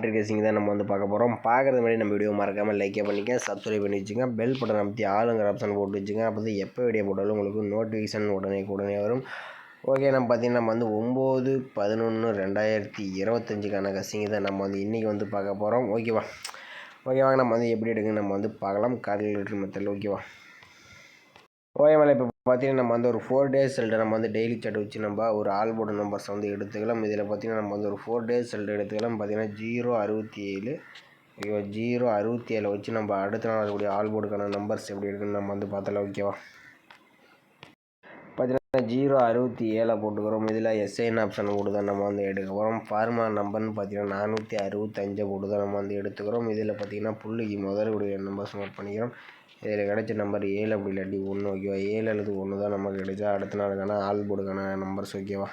Lottery கேசிங் தான் நம்ம வந்து பார்க்க போகிறோம் பார்க்குறது மாதிரி நம்ம வீடியோ மறக்காமல் லைக்கே பண்ணிக்க சப்ஸ்கிரைப் பண்ணி வச்சுங்க பெல் பட்டன் அமைத்தி ஆளுங்கிற ஆப்ஷன் போட்டு வச்சுங்க அப்போ தான் எப்போ வீடியோ போட்டாலும் உங்களுக்கு நோட்டிஃபிகேஷன் உடனே உடனே வரும். ஓகே நம்ம பார்த்தீங்கன்னா நம்ம வந்து ஒம்பது பதினொன்று ரெண்டாயிரத்தி இருபத்தஞ்சுக்கான கசிங்க தான் நம்ம வந்து இன்றைக்கி வந்து பார்க்க போகிறோம் ஓகேவா ஓகேவாங்க நம்ம வந்து எப்படி எடுக்குன்னு நம்ம வந்து பார்க்கலாம். கால்குலேட்டர் மெத்தடில் ஓகேவா ஓகே மேலே இப்போ பார்த்தீங்கன்னா நம்ம வந்து ஒரு ஃபோர் டேஸ் செல்ட்டு நம்ம வந்து டெய்லி சாட் வச்சு நம்ம ஒரு ஆல் நம்பர்ஸ் வந்து எடுத்துக்கலாம். இதில் பார்த்தீங்கன்னா நம்ம வந்து ஒரு ஃபோர் டேஸ் செல்ட்டு எடுத்துக்கலாம். பார்த்தீங்கன்னா ஜீரோ அறுபத்தி ஏழு ஓகேவா ஜீரோ அறுபத்தி ஏழை வச்சு நம்ம அடுத்த நாள் இருக்கக்கூடிய ஆல்போர்டுக்கான நம்பர்ஸ் எப்படி இருக்குன்னு நம்ம வந்து பார்த்தலாம் ஓகேவா பார்த்தீங்கன்னா ஜீரோ அறுபத்தி ஏழை போட்டுக்கிறோம். இதில் எஸ்ஐன் ஆப்ஷன் போட்டு தான் நம்ம வந்து எடுக்க போகிறோம் ஃபார்மா நம்பர்னு பார்த்தீங்கன்னா நானூற்றி அறுபத்தஞ்சை போட்டு தான் நம்ம வந்து எடுத்துக்கிறோம். இதில் பார்த்தீங்கன்னா புள்ளிக்கு முதலுடைய நம்பர்ஸ் நோட் பண்ணிக்கிறோம். இதில் கிடைச்ச நம்பர் ஏழு அப்படி இல்லாட்டி ஒன்று ஓகேவா ஏழு அல்லது ஒன்று தான் நமக்கு கிடைச்சா அடுத்த நாளுக்கான ஆல் போர்டுக்கான நம்பர்ஸ் ஓகேவா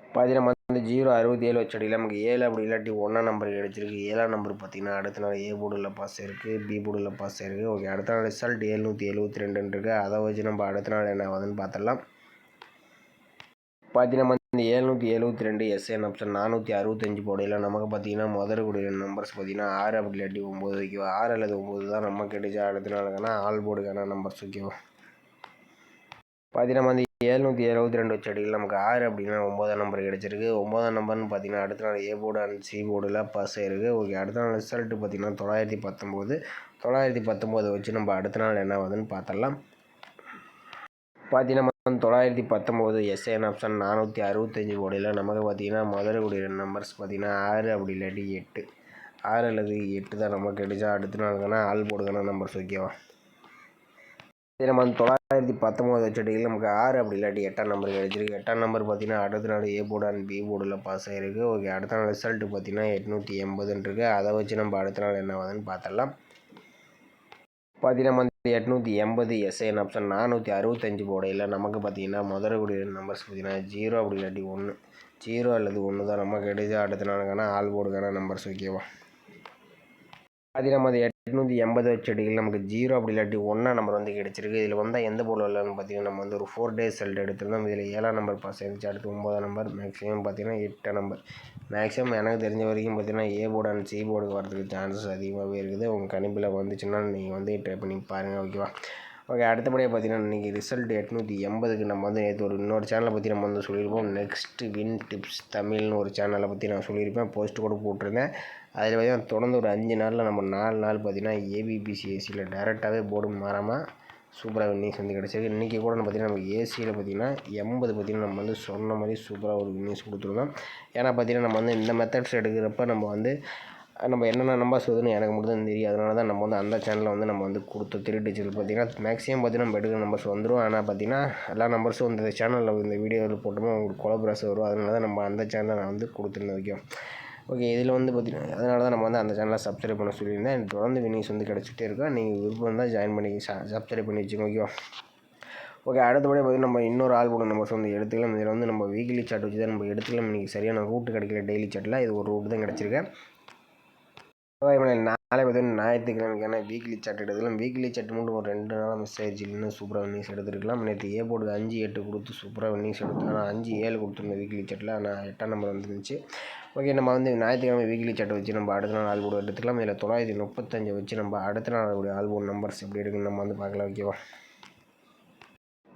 பார்த்தீங்கன்னா வந்து ஜீரோ அறுபத்தி ஏழு வச்சடியில் நமக்கு ஏழு அப்படி இல்லாட்டி ஒன்றா நம்பர் கிடச்சிருக்கு. ஏழாம் நம்பர் பார்த்தீங்கன்னா அடுத்த நாள் ஏ போர்டில் பாஸ் இருக்குது பி போர்டில் பாஸ் இருக்குது ஓகே அடுத்த நாள் ரிசல்ட் ஏழ்நூற்றி எழுபத்தி ரெண்டுன்னு இருக்குது அதை வச்சு நம்ம அடுத்த நாள் என்ன ஆகுதுன்னு பார்த்துடலாம். பார்த்தீங்கன்னா இந்த ஏழ்நூற்றி எழுபத்தி ரெண்டு எஸ்என் ஆப்ஷன் நானூற்றி அறுபத்தஞ்சு போடையில் நமக்கு பார்த்தீங்கன்னா முதற்கூடிய நம்பர்ஸ் பார்த்தீங்கன்னா ஆறு அப்படி இல்லாட்டி ஒம்பது ஓகேவா ஆறு அல்லது ஒம்பது தான் நம்ம கிடைச்சா அடுத்த நாளுக்கான ஆல் போர்டுக்கான நம்பர்ஸ் ஓகேவா பார்த்தீங்கன்னா வந்து ஏழ்நூற்றி எழுபத்தி ரெண்டு வச்ச அடியில் நமக்கு ஆறு அப்படின்னா ஒம்பதாம் நம்பர் கிடச்சிருக்கு. ஒம்பதாம் நம்பர்னு பார்த்தீங்கன்னா அடுத்த நாள் ஏ போர்டு அண்ட் சி போர்டில் பாஸ் ஆயிருக்கு. ஓகே அடுத்த நாள் ரிசல்ட்டு பார்த்தீங்கன்னா தொள்ளாயிரத்தி பத்தொம்போது தொள்ளாயிரத்தி பத்தொம்போது வச்சு நம்ம அடுத்த நாள் என்ன ஆகுதுன்னு பார்த்துடலாம் பார்த்தீங்கன்னா தொள்ளாயிரத்தி பத்தொம்போது எஸ்ஏன் ஆப்ஷன் நானூற்றி அறுபத்தஞ்சி கோடியில் நமக்கு பார்த்தீங்கன்னா மதுரை கூடிய நம்பர்ஸ் பார்த்தீங்கன்னா ஆறு அப்படி இல்லாட்டி எட்டு. ஆறு அல்லது எட்டு தான் நமக்கு கிடைச்சா அடுத்த நாளுக்கான ஆள் போடுக்கான நம்பர்ஸ் ஓகேவா இதே நம்ம தொள்ளாயிரத்தி பத்தொம்போது வச்சுட்டியில் நமக்கு ஆறு அப்படி இல்லாட்டி எட்டாம் நம்பர் கிடச்சிருக்கு. எட்டாம் நம்பர் பார்த்தீங்கன்னா அடுத்த நாள் ஏ போர்டு அண்ட் பி போர்டில் பாஸ் ஆகிருக்கு ஓகே அடுத்த நாள் ரிசல்ட்டு பார்த்தீங்கன்னா எட்நூற்றி எண்பதுன்னு இருக்குது அதை வச்சு நம்ம அடுத்த நாள் என்ன ஆகுதுன்னு பார்த்துடலாம். பார்த்திங்கன்னா எட்நூற்றி எண்பது எஸ்ஐன் ஆப்ஷன் நானூற்றி அறுபத்தஞ்சு போடையில் நமக்கு பார்த்தீங்கன்னா முதலக்கூடிய நம்பர்ஸ் பார்த்தீங்கன்னா ஜீரோ அப்படி இல்லாட்டி ஒன்று ஜீரோ அல்லது ஒன்று தான் நமக்கு கிடைச்சா அடுத்த நாளுக்கான ஆல் போர்டுக்கான நம்பர்ஸ் ஓகேவா பார்த்தீங்கன்னா அது எட்நூற்றி எண்பது வச்சடிகள் நமக்கு ஜீரோ அப்படி இல்லாட்டி ஒன்றா நம்பர் வந்து கிடச்சிருக்கு. இதில் வந்தால் எந்த பொருள் இல்லைன்னு பார்த்தீங்கன்னா நம்ம வந்து ஒரு ஃபோர் டேஸ் ரிசல்ட் எடுத்துருந்தோம். இதில் ஏழாம் நம்பர் பாஸ் ஆயிருந்துச்சு. அடுத்து ஒம்பதாம் நம்பர் மேக்ஸிமம் பார்த்தீங்கன்னா எட்டாம் நம்பர் மேக்ஸிமம் எனக்கு தெரிஞ்ச வரைக்கும் பார்த்தீங்கன்னா ஏ போர்டு அண்ட் சி போர்டுக்கு வரதுக்கு சான்சஸ் அதிகமாகவே இருக்குது. உங்கள் கணிப்பில் வந்துச்சுன்னா நீங்கள் வந்து ட்ரை பண்ணி பாருங்கள் ஓகேவா ஓகே அடுத்தபடியாக பார்த்தீங்கன்னா இன்றைக்கி ரிசல்ட் எட்நூற்றி எண்பதுக்கு நம்ம வந்து நேற்று ஒரு இன்னொரு சேனலை பற்றி நம்ம வந்து சொல்லியிருப்போம். நெக்ஸ்ட் வின் டிப்ஸ் தமிழ்னு ஒரு சேனலை பற்றி நான் சொல்லியிருப்பேன். போஸ்ட் கூட போட்டிருந்தேன். அதில் பார்த்தீங்கன்னா தொடர்ந்து ஒரு அஞ்சு நாளில் நம்ம நாலு நாள் பார்த்தீங்கன்னா ஏபிபிசிஎஸ்சியில் டேரெக்டாகவே போர்டு மாறாமல் சூப்பராக வின்னிங்ஸ் வந்து கிடச்சிருக்கு. இன்றைக்கி கூட பார்த்தீங்கன்னா நம்ம ஏசியில் பார்த்தீங்கன்னா எண்பது பார்த்தீங்கன்னா நம்ம வந்து சொன்ன மாதிரி சூப்பராக ஒரு வின்னிங்ஸ் கொடுத்துருந்தோம். ஏன்னா பார்த்தீங்கன்னா நம்ம வந்து இந்த மெத்தட்ஸ் எடுக்கிறப்ப நம்ம வந்து நம்ம என்னென்ன நம்பர்ஸ் வருதுன்னு எனக்கு மட்டும் தான் தெரியும். அதனால தான் நம்ம வந்து அந்த சேனலில் வந்து நம்ம வந்து கொடுத்து த்ரீ டிஜிட்டல் பார்த்தீங்கன்னா மேக்ஸிமம் பார்த்தீங்கன்னா நம்ம எடுக்கிற நம்பர்ஸ் வந்துடும் ஆனால் பார்த்தீங்கன்னா எல்லா நம்பர்ஸும் இந்த சேனலில் இந்த வீடியோவில் போட்டோமோ உங்களுக்கு கொலபரஸ் வரும். அதனால தான் நம்ம அந்த சேனலில் நான் வந்து கொடுத்துருந்தேன் ஓகே. ஓகே இதில் வந்து பார்த்திங்கன்னா அதனால தான் நம்ம வந்து அந்த சேனலை சப்ஸ்கிரைப் பண்ண சொல்லியிருந்தேன். எனக்கு தொடர்ந்து வினிங்ஸ் வந்து கிடச்சிட்டே இருக்கோம். நீங்கள் விருப்பம் தான் ஜாயின் பண்ணி சப்ஸ்கிரைப் பண்ணி வச்சுக்கோங்க. ஓகேவா ஓகே அடுத்தபடி பார்த்திங்கன்னா நம்ம இன்னொரு ஆள் கூட நம்பர்ஸ் வந்து எடுத்துக்கலாம். இதில் வந்து நம்ம வீக்லி சார்ட் வச்சு தான் நம்ம எடுத்துக்கலாம். இன்றைக்கி சரியான ரூட்டு கிடைக்கல டெய்லி சார்ட்டில் இது ஒரு ரூட்டு தான் கிடச்சிருக்கேன் நாளை பார்த்தீங்கன்னா ஞாயிற்றுக்கிழமைக்கான வீக்லி சாட் எடுத்துக்கலாம். வீக்லி சாட் மட்டும் ஒரு ரெண்டு நாளாக மிஸ் ஆயிடுச்சு. இன்னும் சூப்பராக வின்னிங்ஸ் எடுத்துருக்கலாம். நேற்று ஏ போர்டு அஞ்சு எட்டு கொடுத்து சூப்பராக வின்னிங்ஸ் எடுத்து ஆனால் அஞ்சு ஏழு கொடுத்துருந்தேன் வீக்லி சாட்டில் ஆனால் எட்டாம் நம்பர் வந்துருந்துச்சு. ஓகே நம்ம வந்து ஞாயிற்றுக்கிழமை வீக்லி சார்ட் வச்சு நம்ம அடுத்த நாள் ஆல்போர்டு எடுத்துக்கலாம். இதில் தொள்ளாயிரத்தி முப்பத்தஞ்சை வச்சு நம்ம அடுத்த நாள் ஆல்போர்டு நம்பர்ஸ் எப்படி இருக்குன்னு நம்ம வந்து பார்க்கலாம். ஓகேவா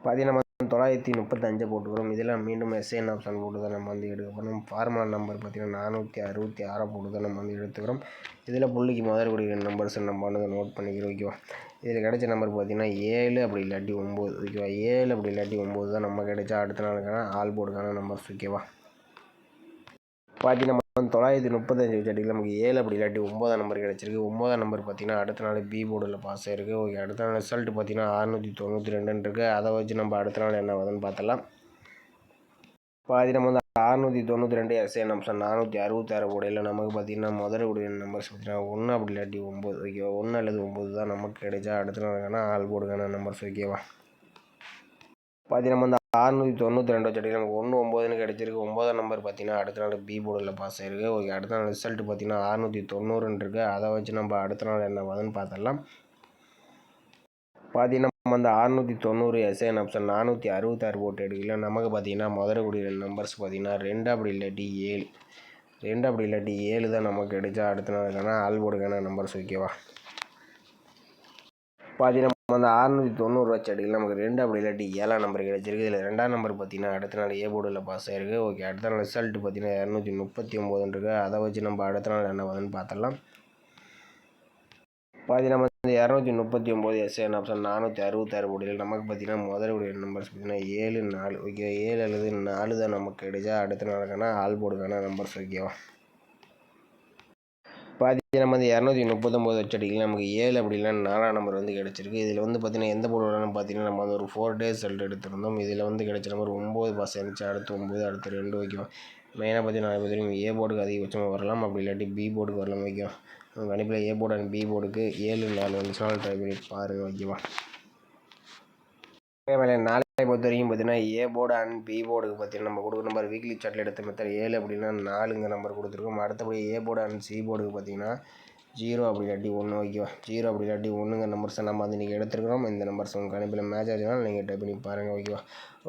பார்த்தீங்கன்னா தொள்ளாயிரத்தி முப்பத்தஞ்சை போட்டுக்கிறோம். இதெல்லாம் மீண்டும் எஸ்ஏன் ஆப்ஷன் போட்டு தான் நம்ம வந்து எடுக்க போகிறோம் ஃபார்முலா நம்பர் பார்த்திங்கன்னா நானூற்றி அறுபத்தி ஆறை போட்டு தான் நம்ம வந்து எடுத்துக்கிறோம். இதில் புள்ளிக்கு முதல் கூடிய நம்பர்ஸ் நம்ம வந்து நோட் பண்ணிக்கிறோம். ஓகேவா? இதில் கிடைச்ச நம்பர் பார்த்திங்கன்னா ஏழு அப்படி இல்லாட்டி ஒம்பது. ஓகேவா? ஏழு அப்படி இல்லாட்டி ஒம்பது தான் நம்ம கிடைச்சா அடுத்த நாளுக்கான ஆல் போர்டுக்கான நம்பர்ஸ் ஓகேவா? பார்த்தீங்கன்னா தொள்ளாயிரத்தி முப்பத்தஞ்சு வச்சடியில் நமக்கு ஏழு அப்படி இல்லாட்டி ஒம்பதாம் நம்பர் கிடச்சிருக்கு. ஒம்பதாம் நம்பர் பார்த்தீங்கன்னா அடுத்த நாள் பி போர்டில் பாஸ் ஆயிருக்கு. ஓகே அடுத்த நாள் ரிசல்ட் பார்த்தீங்கன்னா அறுநூற்றி தொண்ணூற்றி ரெண்டுன்னு இருக்குது அதை வச்சு நம்ம அடுத்த நாள் என்ன வருதுன்னு பார்த்தலாம் பாதி நம்ம வந்து அறுநூற்றி தொண்ணூற்றி ரெண்டு எஸ்ஏ நம்பர் நானூற்றி அறுபத்தாறு போடையில் நமக்கு பார்த்தீங்கன்னா முதல் உடைய நம்பர்ஸ் பார்த்தீங்கன்னா ஒன்று அப்படி இல்லாட்டி ஒம்பது. ஓகேவா ஒன்று அல்லது ஒம்பது தான் நமக்கு கிடைச்சா அடுத்த நாளுக்கான ஆள் போர்டுக்கான நம்பர்ஸ் ஓகேவா பார்த்தீங்கன்னா வந்து அறுநூற்றி தொண்ணூற்றி ரெண்டு வச்சடி நமக்கு ஒன்று ஒம்போதுன்னு கிடச்சிருக்கு. ஒம்போதாம் நம்பர் பார்த்தீங்கன்னா அடுத்த நாள் பி போர்டில் பாஸ் ஆயிருக்கு. ஓகே அடுத்த நாள் ரிசல்ட் பார்த்தீங்கன்னா அறுநூற்றி தொண்ணூறுன்னு இருக்குது அதை வச்சு நம்ம அடுத்த நாள் என்ன வருதுன்னு பார்த்துடலாம். பார்த்தீங்கன்னா அந்த அறுநூற்றி தொண்ணூறு எஸ்ஐன் ஆப்ஷன் நானூற்றி அறுபத்தாறு போட்டு எடுக்கல. நமக்கு பார்த்தீங்கன்னா முதல்ல கூடிய நம்பர்ஸ் பார்த்தீங்கன்னா ரெண்டு அப்படி இல்லாட்டி ஏழு. ரெண்டு அப்படி இல்லாட்டி ஏழு தான் நமக்கு கிடைச்சா அடுத்த நாளுக்கான ஆல் போர்டுக்கான நம்பர்ஸ் ஓகேவா பார்த்தீங்கன்னா அந்த அறநூற்றி தொண்ணூறுரூவா செடியில் நமக்கு ரெண்டு அப்படி இல்லாட்டி ஏழாம் நம்பர் கிடச்சிருக்கு. இதில் ரெண்டாம் நம்பர் பார்த்தீங்கன்னா அடுத்த நாள் ஏ போர்டில் பாஸ் ஆயிருக்கு. ஓகே அடுத்த நாள் ரிசல்ட் பார்த்தீங்கன்னா இரநூத்தி முப்பத்தி ஒம்போதுன்னு இருக்குது அதை வச்சு நம்ம அடுத்த நாள் என்ன வருதுன்னு பார்த்துடலாம். பார்த்தீங்கன்னா வந்து இரநூத்தி முப்பத்தி ஒம்பது எஸ்என் ஆப்ஷன் நானூற்றி அறுபத்தாறு போட்டியில் நமக்கு பார்த்தீங்கன்னா முதல் உடைய நம்பர்ஸ் பார்த்தீங்கன்னா ஏழு நாலு. ஓகே ஏழு அல்லது நாலு தான் நமக்கு கிடைச்சா அடுத்த நாளுக்கான ஆல் போர்டுக்கான நம்பர்ஸ் ஓகேவா பார்த்தீங்கன்னா நம்ம வந்து இரநூத்தி முப்பத்தொம்போது அடிக்கலாம் நமக்கு ஏழு அப்படி நாலாம் நம்பர் வந்து கிடச்சிருக்கு. இதில் வந்து பார்த்தீங்கன்னா எந்த போர்டு பார்த்தீங்கன்னா நம்ம வந்து ஒரு ஃபோர் டேஸ் ரிசல்ட் எடுத்திருந்தோம். இதில் வந்து கிடச்ச நம்பர் ஒம்பது பாஸ் இருந்துச்சு அடுத்து ஒம்பது அடுத்து ரெண்டு வைக்கும். மெயினாக பார்த்தீங்கன்னா நாலு ஏ போர்டுக்கு அதிகபட்சமாக வரலாம். அப்படி இல்லாட்டி பி போர்டுக்கு வரலாம் வைக்கும். கண்டிப்பாக ஏ போர்டு அண்ட் பி போர்டுக்கு ஏழு நாலு வந்துச்சுனாலும் ட்ரை பண்ணி பாருங்கள் ஓகேவா மேலே நாளை பொறுத்த வரைக்கும் பார்த்தீங்கன்னா ஏ போர்டு அண்ட் பி போர்டுக்கு பார்த்தீங்கன்னா நம்ம கொடுக்குற நம்பர் வீக்லி சார்ட்டில் எடுத்த மெத்தட் ஏழு அப்படின்னா நாலுங்க நம்பர் கொடுத்துருக்கோம். அடுத்தபடி ஏ போர்டு அண்ட் சி போர்டுக்கு பார்த்தீங்கன்னா ஜீரோ அப்படி இல்லாட்டி ஒன்று ஓகேவா? ஜீரோ அப்படி இல்லாட்டி ஒன்றுங்க நம்பர்ஸை நம்ம வந்து இன்றைக்கி எடுத்துருக்கிறோம். இந்த நம்பர்ஸ் உங்கள் கணிப்பில் மேட்ச் ஆச்சுனாலும் நீங்கள் ட்ரை பண்ணி பாருங்கள் ஓகேவா?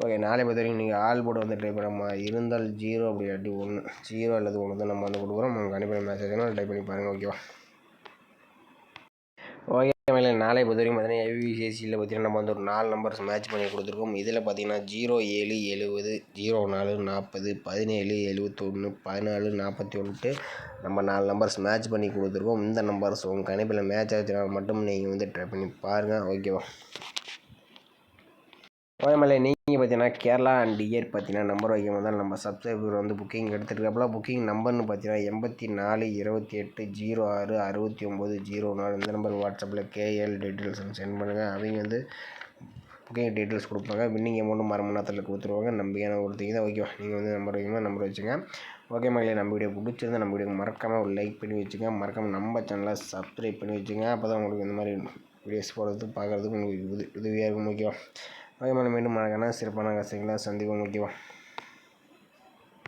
ஓகே நாளை பொறுத்த வரைக்கும் நீங்கள் ஆல் போர்டு வந்து ட்ரை பண்ண இருந்தால் ஜீரோ அப்படி இல்லாட்டி ஒன்று ஜீரோ அல்லது ஒன்று தான் நம்ம வந்து கொடுக்குறோம். உங்கள் கணிப்பில் மேட்ச் ஆச்சுனாலும் ட்ரை பண்ணி பாருங்கள் ஓகேவா? ஓகே நாளை பொறுத்த வரைக்கும் பார்த்தீங்கன்னா ஏவிசிஎஸ்சியில் பார்த்தீங்கன்னா நம்ம வந்து ஒரு நாலு நம்பர்ஸ் மேட்ச் பண்ணி கொடுத்துருக்கோம். இதில் பார்த்தீங்கன்னா ஜீரோ ஏழு எழுபது ஜீரோ நாலு நாற்பது பதினேழு எழுபத்தொன்று பதினாலு நாற்பத்தி ஒன்று நம்ம நாலு நம்பர்ஸ் மேட்ச் பண்ணி கொடுத்துருக்கோம். இந்த நம்பர்ஸ் உங்கள் கணிப்பில் மேட்ச் ஆச்சுனா மட்டும் நீங்கள் வந்து ட்ரை பண்ணி பாருங்கள் ஓகேவா கோயமலை நீங்கள் பார்த்தீங்கன்னா கேரளா அண்ட் இயர் பார்த்தீங்கன்னா நம்பர் வைக்கும் போது நம்ம சப்ஸ்கிரைபர் வந்து புக்கிங் எடுத்துருக்கப்பல. புக்கிங் நம்பர்னு பார்த்தீங்கன்னா எண்பத்தி நாலு இருபத்தி எட்டு ஜீரோ ஆறு அறுபத்தி ஒம்பது ஜீரோ நாலு இந்த நம்பர் வாட்ஸ்அப்பில் கேஎல் டீட்டெயில்ஸ் சென்ட் பண்ணுங்கள் அவங்க வந்து புக்கிங் டீட்டெயில்ஸ் கொடுப்பாங்க. வின்னிங் அமௌண்ட்டும் மர நேரத்தில் கொடுத்துருவாங்க. நம்பிக்கையான ஒருத்தங்க தான். ஓகேவா? நீங்கள் வந்து நம்பர் வைக்கணும் நம்பர் வச்சுங்க. ஓகே மகளே நம்ம வீடியோ பிடிச்சிருந்தா நம்ம வீடியோ மறக்காமல் ஒரு லைக் பண்ணி வச்சுங்க. மறக்காமல் நம்ம சேனலை சப்ஸ்கிரைப் பண்ணி வச்சுங்க. அப்போ தான் உங்களுக்கு இந்த மாதிரி வீடியோஸ் போடுறது பார்க்குறதுக்கு உங்களுக்கு உதவி உதவியாக இருக்கும். ஓகேவா? அதே மாதிரி மீண்டும் மறக்கான சிறப்பான கசைகளை சந்திப்போம் ஓகேவா?